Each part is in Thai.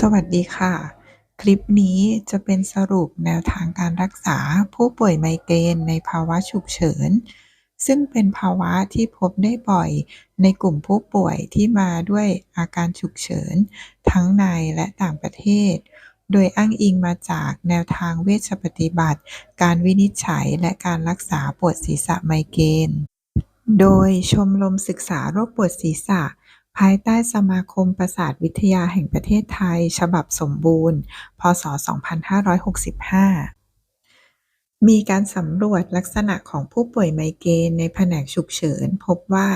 สวัสดีค่ะ คลิปนี้จะเป็นสรุปแนวทางการรักษาผู้ป่วยไมเกรนในภาวะฉุกเฉิน ซึ่งเป็นภาวะที่พบได้บ่อยในกลุ่มผู้ป่วยที่มาด้วยอาการฉุกเฉิน ทั้งในและต่างประเทศ โดยอ้างอิงมาจากแนวทางเวชปฏิบัติ การวินิจฉัยและการรักษาปวดศีรษะไมเกรน โดยชมรมศึกษาโรคปวดศีรษะ ภายใต้สมาคมประสาทวิทยาแห่งประเทศไทย ฉบับสมบูรณ์ พ.ศ.2565 มีการสำรวจลักษณะของผู้ป่วยไมเกรนในแผนกฉุกเฉิน พบว่า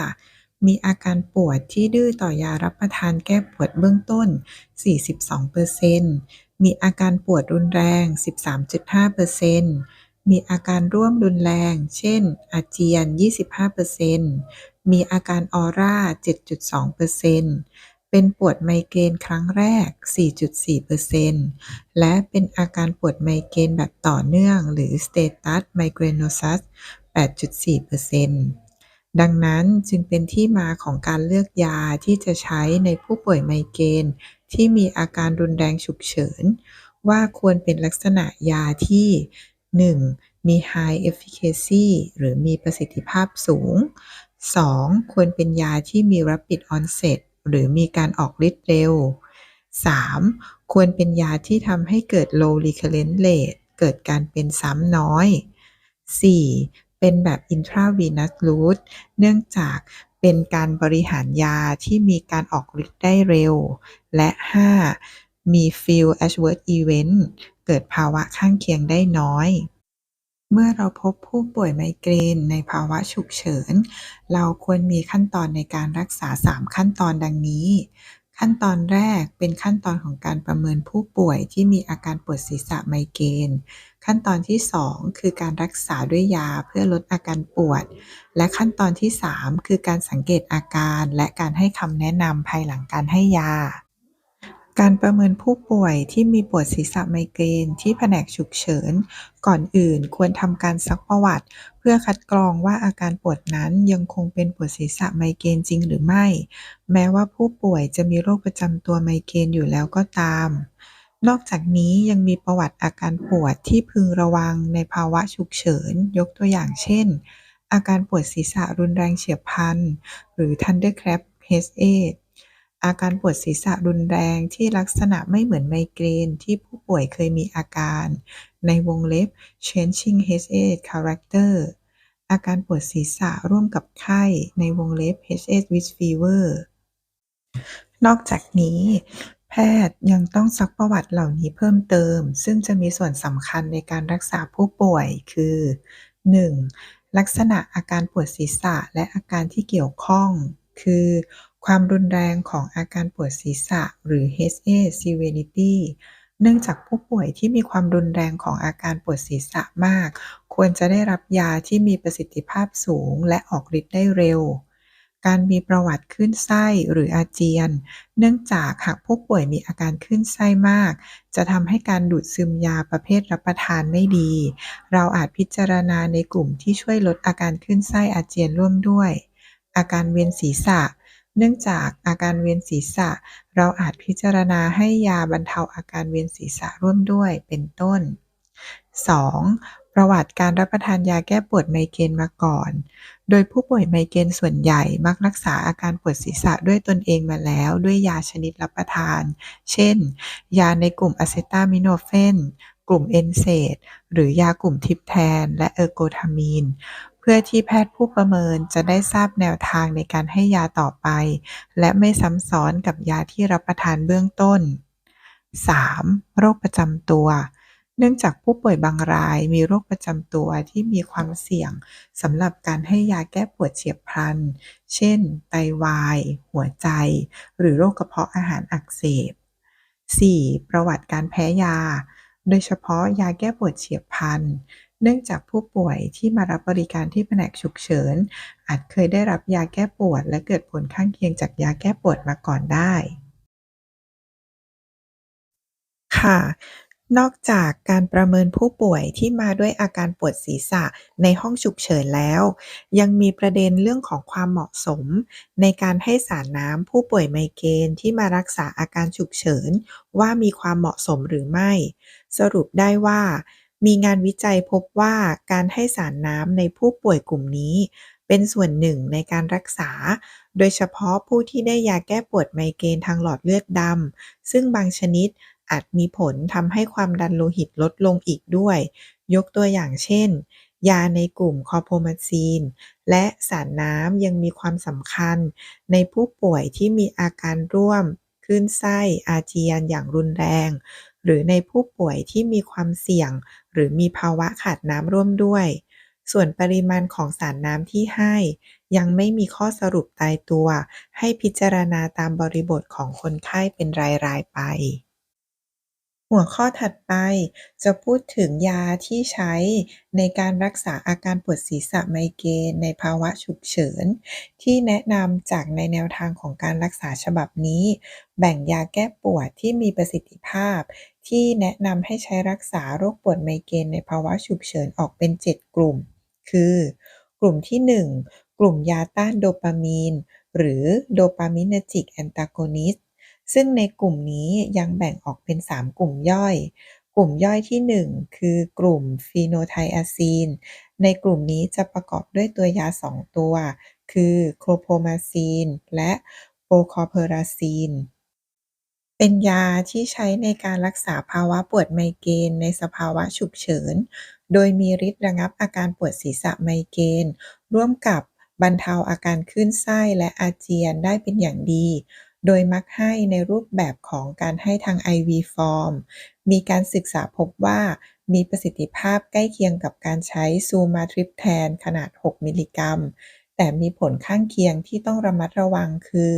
มีอาการปวดที่ดื้อต่อยารับประทานแก้ปวดเบื้องต้น 42%มีอาการปวดรุนแรง 13.5% มีอาการร่วมรุนแรง เช่น อาเจียน 25%มีอาการออร่า 7.2%เป็นปวดไมเกรนครั้งแรก 4.4%และเป็นอาการปวดไมเกรนแบบต่อเนื่องหรือ Status Migrainosus 8.4%ดังนั้นจึงเป็นที่มาของการเลือกยาที่จะใช้ในผู้ป่วยไมเกรนที่มีอาการรุนแรงฉุกเฉิน ว่าควรเป็นลักษณะยาที่ 1. มี High Efficacy หรือมีประสิทธิภาพสูง 2. ควรเป็นยาที่มี Rapid Onset หรือมีการออกฤทธิ์เร็ว 3. ควรเป็นยาที่ทำให้เกิด Low Recurrence Rate เกิดการเป็นซ้ำน้อย 4. เป็นแบบ Intravenous Route เนื่องจากเป็นการบริหารยาที่มีการออกฤทธิ์ได้เร็ว และ 5. มี Few Adverse event เกิดภาวะข้างเคียงได้น้อย เมื่อเราพบผู้ป่วยไมเกรนในภาวะฉุกเฉิน เราควรมีขั้นตอนในการรักษา 3 ขั้นตอนดังนี้ ขั้นตอนแรกเป็นขั้นตอนของการประเมินผู้ป่วยที่มีอาการปวดศีรษะไมเกรนขั้นตอนที่ 2 คือการรักษาด้วยยาเพื่อลดอาการปวด และขั้นตอนที่ 3 คือการสังเกตอาการและการให้คำแนะนำภายหลังการให้ยา การประเมินผู้ป่วยที่มีปวดศีรษะไมเกรนที่แผนกฉุกเฉิน ก่อนอื่นควรทำการซักประวัติ เพื่อคัดกรองว่าอาการปวดนั้นยังคงเป็นปวดศีรษะไมเกรนจริงหรือไม่ แม้ว่าผู้ป่วยจะมีโรคประจำตัวไมเกรนอยู่แล้วก็ตาม นอกจากนี้ยังมีประวัติอาการปวดที่พึงระวังในภาวะฉุกเฉิน ยกตัวอย่างเช่น อาการปวดศีรษะรุนแรงเฉียบพลันหรือ Thunderclap Headache อาการปวดศีรษะรุนแรงที่ลักษณะไม่เหมือนไมเกรนที่ผู้ป่วยเคยมีอาการ ในวงเล็บ changing headache character อาการปวดศีรษะร่วมกับไข้ในวงเล็บ headache with fever นอกจากนี้ แพทย์ยังต้องซักประวัติเหล่านี้เพิ่มเติม ซึ่งจะมีส่วนสำคัญในการรักษาผู้ป่วยคือ 1. ลักษณะอาการปวดศีรษะและอาการที่เกี่ยวข้อง คือ ความรุนแรงของอาการปวดศีรษะ หรือ HA severity เนื่องจากผู้ป่วยที่มีความรุนแรงของอาการปวดศีรษะมาก ควรจะได้รับยาที่มีประสิทธิภาพสูงและออกฤทธิ์ได้เร็ว การมีประวัติขึ้นไส้หรืออาเจียน เนื่องจากหากผู้ป่วยมีอาการขึ้นไส้มาก จะทำให้การดูดซึมยาประเภทรับประทานไม่ดี เราอาจพิจารณาในกลุ่มที่ช่วยลดอาการขึ้นไส้อาเจียนร่วมด้วย อาการเวียนศีรษะ เนื่องจากอาการเวียนศีรษะ เราอาจพิจารณาให้ยาบรรเทาอาการเวียนศีรษะร่วมด้วยเป็นต้น 2. ประวัติการรับประทานยาแก้ปวดไมเกรนมาก่อน โดยผู้ป่วยไมเกรนส่วนใหญ่มักรักษาอาการปวดศีรษะด้วยตนเองมาแล้วด้วยยาชนิดรับประทาน เช่น ยาในกลุ่มอะเซตามิโนเฟนกลุ่มเอนเซดหรือยากลุ่มทิปแทน และเออร์โกทามีน พื่อที่แพทย์ผู้ประเมินจะได้ทราบแนวทางในการให้ยาต่อไป และไม่ซ้ำซ้อนกับยาที่รับประทานเบื้องต้น 3. โรคประจำตัว เนื่องจากผู้ป่วยบางรายมีโรคประจำตัวที่มีความเสี่ยงสำหรับการให้ยาแก้ปวดเฉียบพลัน เช่น ไตวาย หัวใจ หรือโรคกระเพาะอาหารอักเสบ 4. ประวัติการแพ้ยา โดยเฉพาะยาแก้ปวดเฉียบพลัน เนื่องจากผู้ป่วยที่มารับบริการที่แผนกฉุกเฉิน อาจเคยได้รับยาแก้ปวด และเกิดผลข้างเคียงจากยาแก้ปวดมาก่อนได้ ค่ะ นอกจากการประเมินผู้ป่วยที่มาด้วยอาการปวดศีรษะในห้องฉุกเฉินแล้ว ยังมีประเด็นเรื่องของความเหมาะสม ในการให้สารน้ำผู้ป่วยไมเกรนที่มารักษาอาการฉุกเฉิน ว่ามีความเหมาะสมหรือไม่ สรุปได้ว่า มีงานวิจัยพบว่าการให้สารน้ำในผู้ป่วยกลุ่มนี้ เป็นส่วนหนึ่งในการรักษา โดยเฉพาะผู้ที่ได้ยาแก้ปวดไมเกรนทางหลอดเลือดดำ ซึ่งบางชนิดอาจมีผลทำให้ความดันโลหิตลดลงอีกด้วย ยกตัวอย่างเช่น ยาในกลุ่มคอโพมาซีน และสารน้ำยังมีความสำคัญ ในผู้ป่วยที่มีอาการร่วมคลื่นไส้อาเจียนอย่างรุนแรง หรือในผู้ป่วยที่มีความเสี่ยง หรือมีภาวะขาดน้ำร่วมด้วย ส่วนปริมาณของสารน้ำที่ให้ ยังไม่มีข้อสรุปตายตัว ให้พิจารณาตามบริบทของคนไข้เป็นรายๆไปหัวข้อถัดไปจะพูดถึงยาที่ใช้ในการรักษาอาการปวดศีรษะไมเกรนในภาวะฉุกเฉิน ที่แนะนำจากในแนวทางของการรักษาฉบับนี้ แบ่งยาแก้ปวดที่มีประสิทธิภาพ ที่แนะนำให้ใช้รักษาโรคปวดไมเกรนในภาวะฉุกเฉินออกเป็น 7 กลุ่ม คือ กลุ่มที่ 1 กลุ่มยาต้านโดปามีน หรือโดปามินจิกแอนตากอนิสซึ่งในกลุ่มนี้ยังแบ่งออกเป็น 3 กลุ่มย่อย กลุ่มย่อยที่ 1 คือกลุ่มฟีโนไทอาซีน ในกลุ่มนี้จะประกอบด้วยตัวยา 2 ตัว คือโครโพมาซีนและโปคอเพราซีน เป็นยาที่ใช้ในการรักษาภาวะปวดไมเกรนในสภาวะฉุกเฉิน โดยมีฤทธิ์ระงับอาการปวดศีรษะไมเกรนร่วมกับบรรเทาอาการคลื่นไส้และอาเจียนได้เป็นอย่างดี โดยมักให้ในรูปแบบของการให้ทาง IV ฟอร์มมีการศึกษาพบว่ามีประสิทธิภาพใกล้เคียงกับการใช้ซูมาทริปแทนขนาด 6 มิลลิกรัม แต่มีผลข้างเคียงที่ต้องระมัดระวังคือ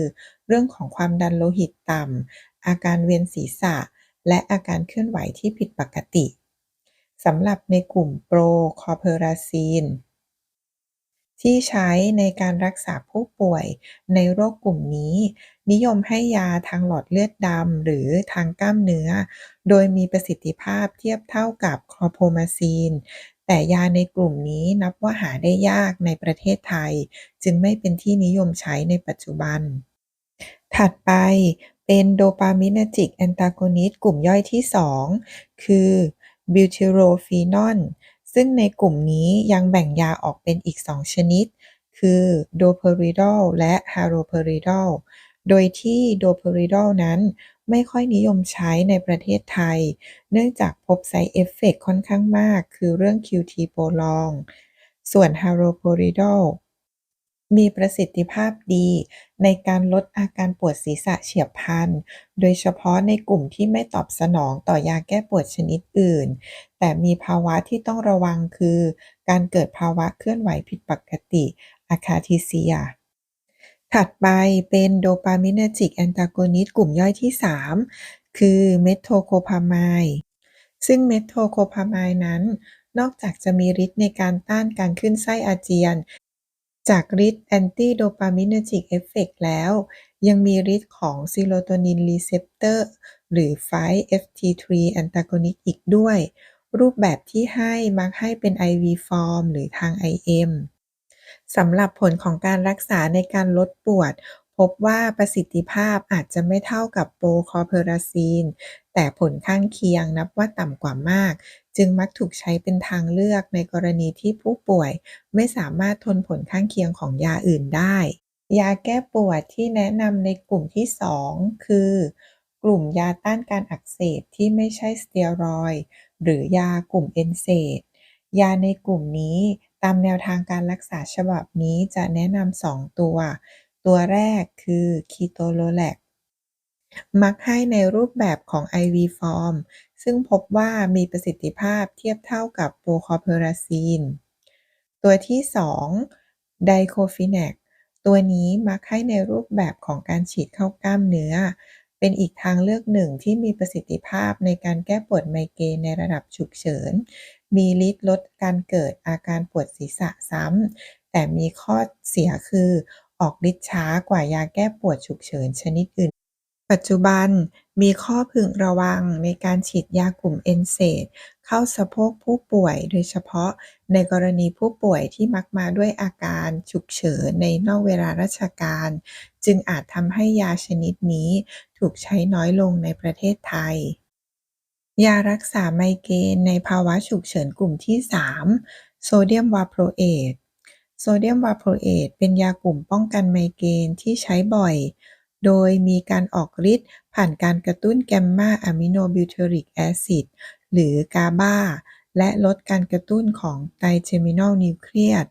เรื่องของความดันโลหิตต่ำ อาการเวียนศีรษะ และอาการเคลื่อนไหวที่ผิดปกติสำหรับในกลุ่มโปรคอเพอราซีน ที่ใช้ในการรักษาผู้ป่วยในโรคกลุ่มนี้ นิยมให้ยาทางหลอดเลือดดำหรือทางกล้ามเนื้อ โดยมีประสิทธิภาพเทียบเท่ากับคลอโพมาซีน แต่ยาในกลุ่มนี้นับว่าหาได้ยากในประเทศไทย จึงไม่เป็นที่นิยมใช้ในปัจจุบัน ถัดไป เป็นโดปามินจิกแอนตากอนิสต์กลุ่มย่อยที่ 2 คือบิวทิโรฟีนอลซึ่งในกลุ่มนี้ยังแบ่งยาออกเป็นอีก 2 ชนิด คือโดเพอริดอลและฮาโรเพอริดอลโดยที่โดเพอริดอลนั้นไม่ค่อยนิยมใช้ในประเทศไทย เนื่องจากพบไซเอฟเฟกค่อนข้างมาก คือเรื่อง QT โปรลอง ส่วนฮาโรเพริดอล มีประสิทธิภาพดีในการลดอาการปวดศีรษะเฉียบพลัน โดยเฉพาะในกลุ่มที่ไม่ตอบสนองต่อยาแก้ปวดชนิดอื่น แต่มีภาวะที่ต้องระวังคือ การเกิดภาวะเคลื่อนไหวผิดปกติอะคาทิเซีย ถัดไปเป็นโดปามินจิกแอนตากอนิสต์กลุ่มย่อยที่ 3 คือเมทโทโคพามายซึ่งเมทโทโคพามายนั้นนอกจากจะมีฤทธิ์ในการต้านการขึ้นไส้อาเจียน จากฤทธิ์แอนตี้โดปามินจิกเอฟเฟกต์แล้ว ยังมีฤทธิ์ของซีโรโทนินรีเซปเตอร์หรือ 5-FT3 แอนตากอนิกอีกด้วย รูปแบบที่ให้มักให้เป็น IV ฟอร์มหรือทาง IM สำหรับผลของการรักษาในการลดปวด พบว่าประสิทธิภาพอาจจะไม่เท่ากับโปรคอเพอราซีน แต่ผลข้างเคียงนับว่าต่ำกว่ามาก จึงมักถูกใช้เป็นทางเลือกในกรณีที่ผู้ป่วยไม่สามารถทนผลข้างเคียงของยาอื่นได้ ยาแก้ปวดที่แนะนำในกลุ่มที่ 2 คือ กลุ่มยาต้านการอักเสบที่ไม่ใช่สเตียรอยหรือยากลุ่มเอนเซดยาในกลุ่มนี้ตามแนวทางการรักษาฉบับนี้จะแนะนำสองตัว ตัวแรกคือคีโตโลแลกมักให้ในรูปแบบของ IV ฟอร์มซึ่งพบว่ามีประสิทธิภาพเทียบเท่ากับโปรคอเพอราซีน ตัวที่ 2 ไดโคฟิแนกตัวนี้มักให้ในรูปแบบของการฉีดเข้ากล้ามเนื้อ เป็นอีกทางเลือกหนึ่งที่มีประสิทธิภาพในการแก้ปวดไมเกรนในระดับฉุกเฉิน มีฤทธิ์ลดการเกิดอาการปวดศีรษะซ้ำแต่มีข้อเสียคือ ออกฤทธิ์ช้ากว่ายาแก้ปวดฉุกเฉินชนิดอื่น ปัจจุบันมีข้อพึงระวังในการฉีดยากลุ่ม NSAID เข้าสะโพกผู้ป่วยโดยเฉพาะในกรณีผู้ป่วยที่มักมาด้วยอาการฉุกเฉินในนอกเวลาราชการ จึงอาจทำให้ยาชนิดนี้ถูกใช้น้อยลงในประเทศไทย ยารักษาไมเกรนในภาวะฉุกเฉินกลุ่มที่ 3 โซเดียมวาโปรเอต โซเดียมวาโปรเอตเป็นยากลุ่มป้องกันไมเกรนที่ใช้บ่อย โดยมีการออกฤทธิ์ผ่านการกระตุ้นแกมมาอะมิโนบิวเทอริกแอซิดหรือกาบาและลดการกระตุ้นของไตรเจมินอลนิวเคลียส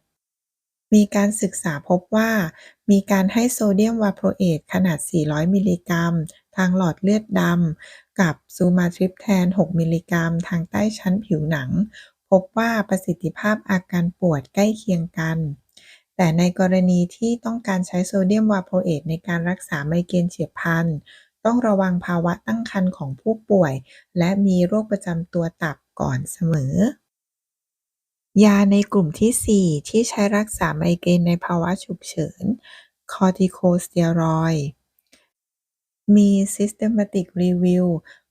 มีการศึกษาพบว่า มีการให้โซเดียมวาโปรเอตขนาด 400 มิลลิกรัม ทางหลอดเลือดดำ กับซูมาทริปแทน 6 มิลลิกรัม ทางใต้ชั้นผิวหนัง พบว่าประสิทธิภาพอาการปวดใกล้เคียงกัน แต่ในกรณีที่ต้องการใช้โซเดียมวาโปเอตในการรักษาไมเกรนเฉียบพลัน ต้องระวังภาวะตั้งครรภ์ของผู้ป่วย และมีโรคประจำตัวตับก่อนเสมอ ยาในกลุ่มที่ 4 ที่ใช้รักษาไมเกรนในภาวะฉุกเฉิน คอร์ติโคสเตียรอยมี Systematic Review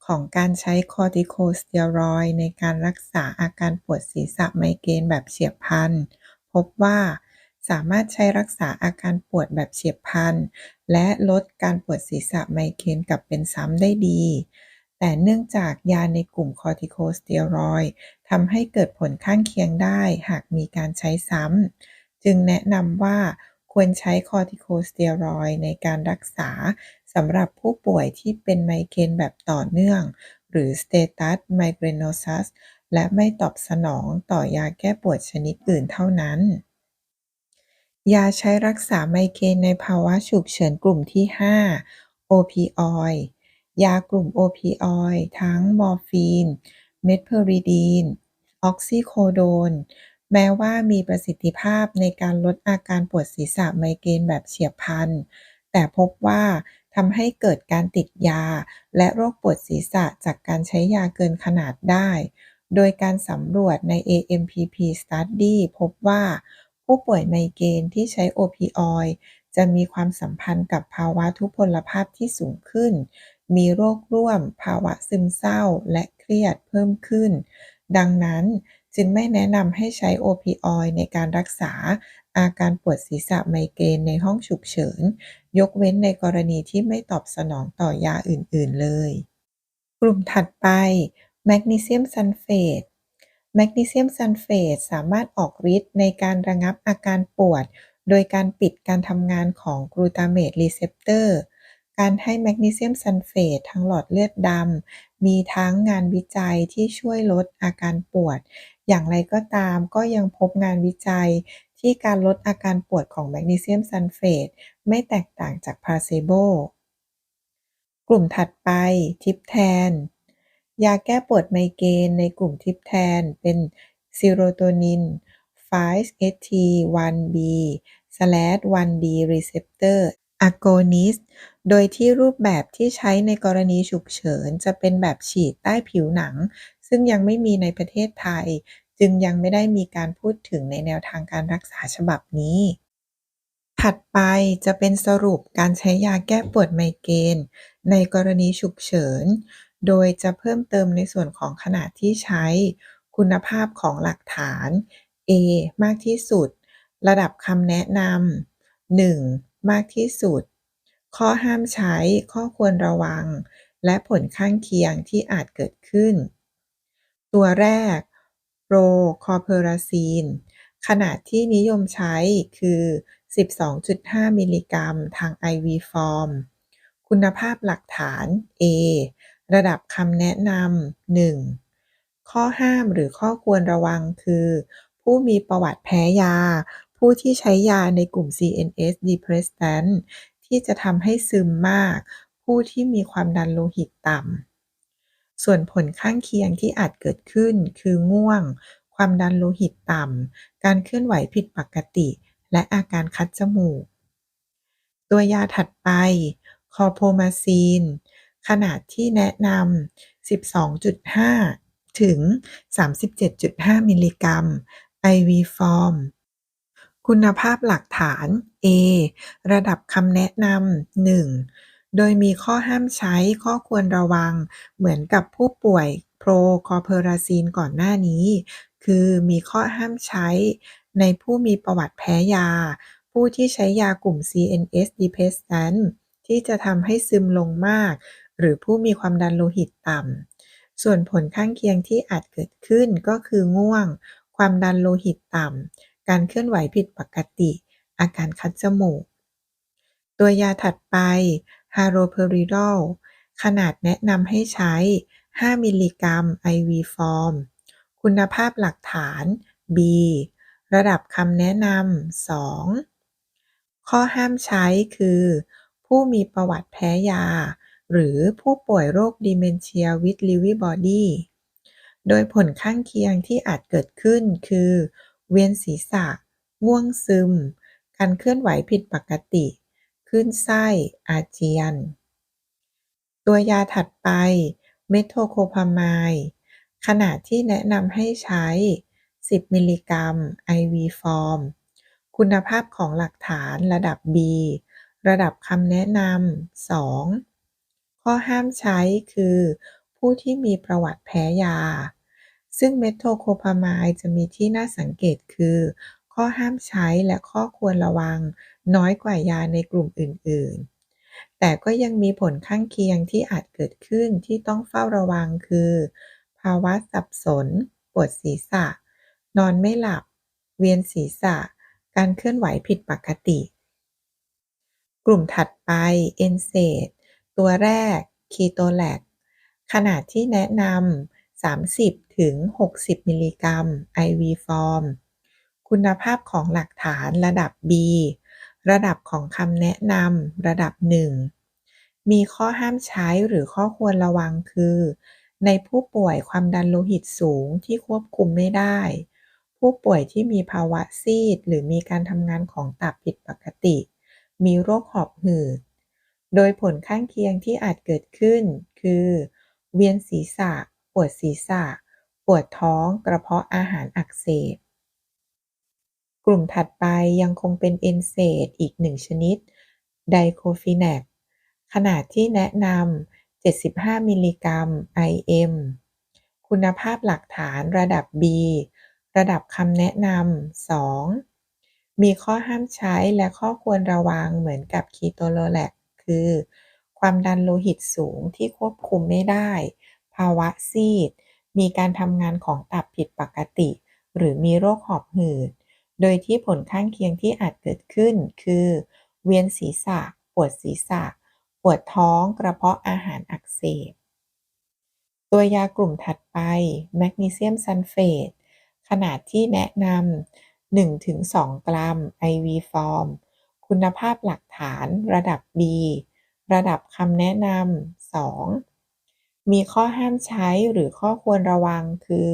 ของการใช้คอร์ติโคสเตียรอยในการรักษาอาการปวดศีรษะไมเกรนแบบเฉียบพลัน พบว่าสามารถใช้รักษาอาการปวดแบบเฉียบพลัน และลดการปวดศีรษะไมเกรนกลับเป็นซ้ำได้ดี แต่เนื่องจากยาในกลุ่มคอร์ติโคสเตียรอยทำให้เกิดผลข้างเคียงได้หากมีการใช้ซ้ำ จึงแนะนำว่าควรใช้คอร์ติโคสเตียรอยในการรักษา สำหรับผู้ป่วยที่เป็นไมเกรนแบบต่อเนื่อง หรือ Status Migrainosus และไม่ตอบสนองต่อยาแก้ปวดชนิดอื่นเท่านั้น ยาใช้รักษาไมเกรนในภาวะฉุกเฉินกลุ่มที่ 5 โอพิออยด์ยากลุ่มโอพิออยด์ทั้งมอร์ฟีน เมทเพอริดีน ออกซิโคโดน แม้ว่ามีประสิทธิภาพในการลดอาการปวดศีรษะไมเกรนแบบเฉียบพลัน แต่พบว่า ทำให้เกิดการติดยา และโรคปวดศีรษะจากการใช้ยาเกินขนาดได้ โดยการสำรวจใน AMPP Study พบว่า ผู้ป่วยไมเกรนที่ใช้โอพิออยด์จะมีความสัมพันธ์กับภาวะทุพพลภาพที่สูงขึ้น มีโรคร่วม ภาวะซึมเศร้าและเครียดเพิ่มขึ้น ดังนั้น จึงไม่แนะนำให้ใช้โอพิออยด์ในการรักษา อาการปวดศีรษะไมเกรนในห้องฉุกเฉิน ยกเว้นในกรณีที่ไม่ตอบสนองต่อยาอื่น ๆ เลย กลุ่มถัดไปแมกนีเซียมซัลเฟตแมกนีเซียมซัลเฟตสามารถออกฤทธิ์ในการระงับอาการปวด โดยการปิดการทำงานของกลูตาเมตรีเซปเตอร์ การให้แมกนีเซียมซัลเฟตทางหลอดเลือดดำ มีทั้งงานวิจัยที่ช่วยลดอาการปวด อย่างไรก็ตามก็ยังพบงานวิจัยที่การลดอาการปวดของแมกนีเซียมซัลเฟตไม่แตกต่างจากพาเซโบ กลุ่มถัดไปทิปแทน ยาแก้ปวดไมเกรนในกลุ่มทิปแทนเป็นซีโรโทนิน 5-HT1B / 1D receptor agonist โดยที่รูปแบบที่ใช้ในกรณีฉุกเฉิน จะเป็นแบบฉีดใต้ผิวหนัง ซึ่งยังไม่มีในประเทศไทย จึงยังไม่ได้มีการพูดถึงในแนวทางการรักษาฉบับนี้ ถัดไปจะเป็นสรุปการใช้ยาแก้ปวดไมเกรนในกรณีฉุกเฉิน โดยจะเพิ่มเติมในส่วนของขนาดที่ใช้ คุณภาพของหลักฐาน A มากที่สุด ระดับคำแนะนำ 1 มากที่สุด ข้อห้ามใช้ ข้อควรระวัง และผลข้างเคียงที่อาจเกิดขึ้น ตัวแรกโรคอเพอราซีน ขนาดที่นิยมใช้คือ 12.5 มิลลิกรัม ทาง IV ฟอร์มคุณภาพหลักฐาน A ระดับคำแนะนำ 1 ข้อห้ามหรือข้อควรระวังคือ ผู้มีประวัติแพ้ยา ผู้ที่ใช้ยาในกลุ่ม CNS depressant ที่จะทำให้ซึมมาก ผู้ที่มีความดันโลหิตต่ำ ส่วนผลข้างเคียงที่อาจเกิดขึ้นคือง่วง ความดันโลหิตต่ำ การเคลื่อนไหวผิดปกติ และอาการคัดจมูก ตัวยาถัดไป คอโพมาซีน ขนาดที่แนะนำ 12.5 ถึง 37.5 มิลลิกรัม IV ฟอร์ม คุณภาพหลักฐาน A ระดับคำแนะนำ 1 โดยมีข้อห้ามใช้ข้อควรระวัง เหมือนกับผู้ป่วยโพรคอเพอราซีนก่อนหน้านี้ คือมีข้อห้ามใช้ ในผู้มีประวัติแพ้ยา ผู้ที่ใช้ยากลุ่ม CNS depressant ที่จะทำให้ซึมลงมาก หรือผู้มีความดันโลหิตต่ำ ส่วนผลข้างเคียงที่อาจเกิดขึ้นก็คือง่วง ความดันโลหิตต่ำ การเคลื่อนไหวผิดปกติ อาการคัดจมูก ตัวยาถัดไปฮาโรเพอริดอลขนาดแนะนำให้ใช้ 5 มิลลิกรัม IV ฟอร์ม คุณภาพหลักฐาน B ระดับคำแนะนำ 2 ข้อห้ามใช้คือ ผู้มีประวัติแพ้ยา หรือผู้ป่วยโรคดิเมนเชียวิ t ลิวีบอดี้โดยผลข้างเคียงที่อาจเกิดขึ้นคือ เวียนศีรษะ ง่วงซึม การเคลื่อนไหวผิดปกติคลื่นไส้ อาเจียน ตัวยาถัดไป เมโทโคพามายขนาดที่แนะนำให้ใช้ 10 มิลลิกรัม IV ฟอร์มคุณภาพของหลักฐานระดับ B ระดับคำแนะนำ 2 ข้อห้ามใช้คือ ผู้ที่มีประวัติแพ้ยา ซึ่งเมโทโคพามายจะมีที่น่าสังเกตคือ ข้อห้ามใช้และข้อควรระวัง น้อยกว่ายาในกลุ่มอื่น ๆ แต่ก็ยังมีผลข้างเคียงที่อาจเกิดขึ้นที่ต้องเฝ้าระวังคือ ภาวะสับสน ปวดศีรษะ นอนไม่หลับ เวียนศีรษะ การเคลื่อนไหวผิดปกติ กลุ่มถัดไปเอนเซดตัวแรกคีโตแลกขนาดที่แนะนำ30 ถึง 60 มิลลิกรัม IV ฟอร์มคุณภาพของหลักฐานระดับ B ระดับของคำแนะนำระดับ 1 มีข้อห้ามใช้หรือข้อควรระวังคือ ในผู้ป่วยความดันโลหิตสูงที่ควบคุมไม่ได้ ผู้ป่วยที่มีภาวะซีด หรือมีการทำงานของตับผิดปกติ มีโรคหอบหืด โดยผลข้างเคียงที่อาจเกิดขึ้น คือ เวียนศีรษะ ปวดศีรษะ ปวดท้องกระเพาะอาหารอักเสบ กลุ่มถัดไปยังคงเป็นเอนเซดอีกหนึ่งชนิด ไดโคฟิแนกขนาดที่แนะนำ 75 มิลลิกรัม IM คุณภาพหลักฐานระดับ B ระดับคำแนะนำ 2 มีข้อห้ามใช้และข้อควรระวังเหมือนกับคีโตโลแลกคือ ความดันโลหิตสูงที่ควบคุมไม่ได้ ภาวะซีด มีการทำงานของตับผิดปกติ หรือมีโรคหอบหืด โดยที่ผลข้างเคียงที่อาจเกิดขึ้นคือ เวียนศีรษะ ปวดศีรษะ ปวดท้องกระเพาะอาหารอักเสบ ตัวยากลุ่มถัดไปแมกนีเซียมซัลเฟตขนาดที่แนะนำ1-2 กรัม IV ฟอร์มคุณภาพหลักฐานระดับ B ระดับคำแนะนำ2 มีข้อห้ามใช้หรือข้อควรระวังคือ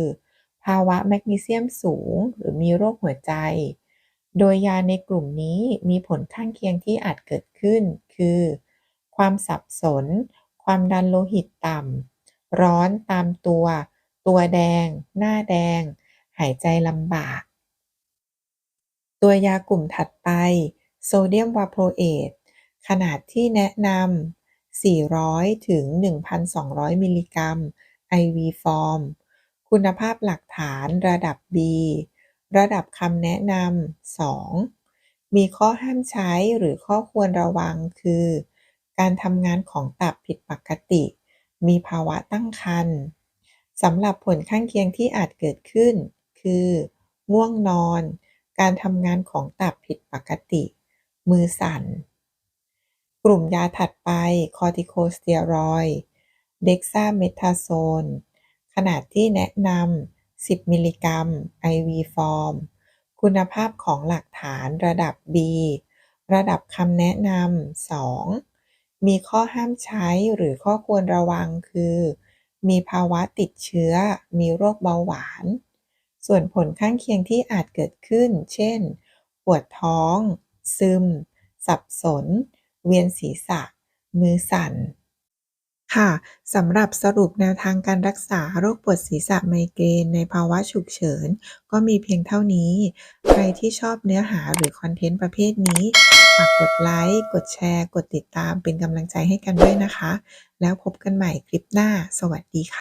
ภาวะแมกนีเซียมสูง หรือมีโรคหัวใจ โดยยาในกลุ่มนี้มีผลข้างเคียงที่อาจเกิดขึ้น คือ ความสับสน ความดันโลหิตต่ำ ร้อนตามตัว ตัวแดง หน้าแดง หายใจลำบาก ตัวยากลุ่มถัดไป โซเดียมวาโพเอตขนาดที่แนะนำ 400 ถึง 1,200 มิลลิกรัม IV ฟอร์มคุณภาพหลักฐานระดับ B ระดับคำแนะนำ 2 มีข้อห้ามใช้หรือข้อควรระวังคือ การทำงานของตับผิดปกติ มีภาวะตั้งครรภ์สำหรับผลข้างเคียงที่อาจเกิดขึ้น คือ ง่วงนอน การทำงานของตับผิดปกติ มือสั่น กลุ่มยาถัดไป คอร์ติโคสเตียรอยเด็กซาเมทาโซน ขนาดที่แนะนำ 10 มิลลิกรัม IV ฟอร์ม คุณภาพของหลักฐานระดับ B ระดับคำแนะนำ 2 มีข้อห้ามใช้หรือข้อควรระวังคือ มีภาวะติดเชื้อ มีโรคเบาหวาน ส่วนผลข้างเคียงที่อาจเกิดขึ้น เช่น ปวดท้อง ซึม สับสน เวียนศีรษะ มือสั่น ค่ะสำหรับสรุปแนวทางการรักษาโรคปวดศีรษะไมเกรนในภาวะฉุกเฉิน ก็มีเพียงเท่านี้ ใครที่ชอบเนื้อหาหรือคอนเทนต์ประเภทนี้ฝากกดไลค์ กดแชร์ กดติดตามเป็นกำลังใจให้กันด้วยนะคะ แล้วพบกันใหม่คลิปหน้า สวัสดีค่ะ